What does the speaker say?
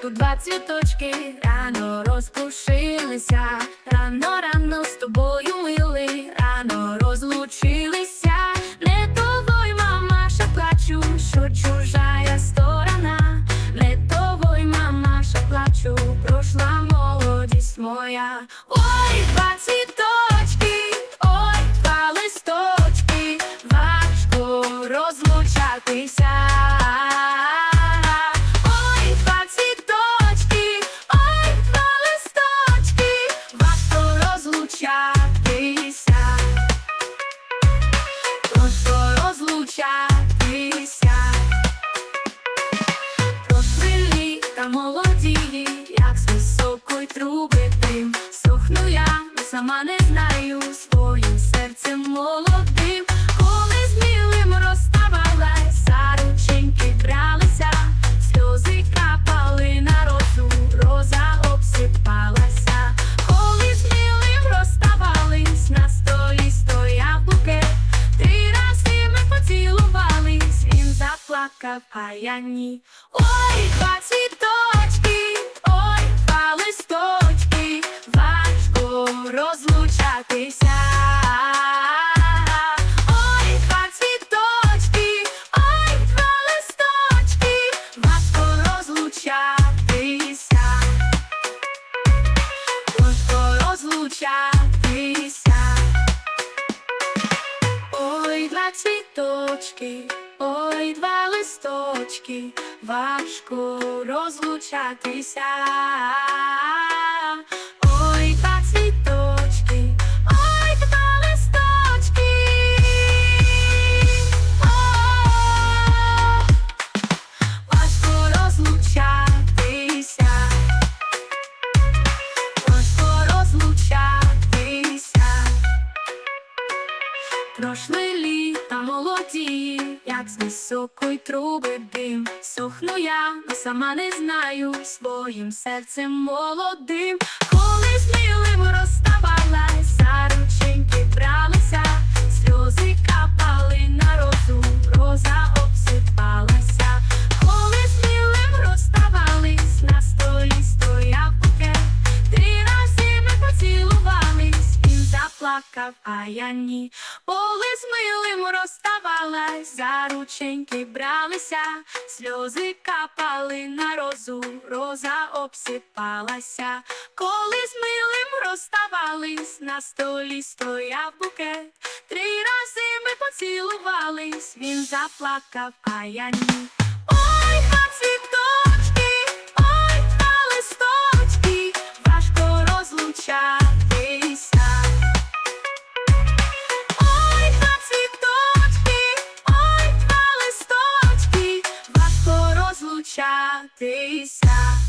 садочку два цвіточки рано розпушилися, рано, рано з тобою мили, рано розлучилися. Не тобой, мамаша, плачу, що чужая сторона. Не тобой, мамаша, плачу, прошла молодість моя. Ой, два цвіточки, ой, два листочки, важко розлучатися. Розлучатися. Прошли та молоді, як з високої труби тим, Сохну я, сама не знаю заплакав, а я ні. Ой, два цвіточки, ой, два листочки, важко розлучатися. Ой, два цвіточки, ой, два листочки, важко розлучатися. Важко розлучатися. Ой, два цвіточки, два листочки, важко розлучатися. Ой, два цвіточки, ой, два листочки. Важко розлучатися. Важко розлучатися. Літа молоді, як з високої труби дим. Сохну я, но сама не знаю своїм серцем молодим. Коли з милим заплакав, а я ні. Коли з милим розставалась, за рученьки бралися, сльози капали на розу, роза обсипалася. Коли з милим розставались, на столі стояв букет. Три рази ми поцілувались, він заплакав, а я ні. Ой,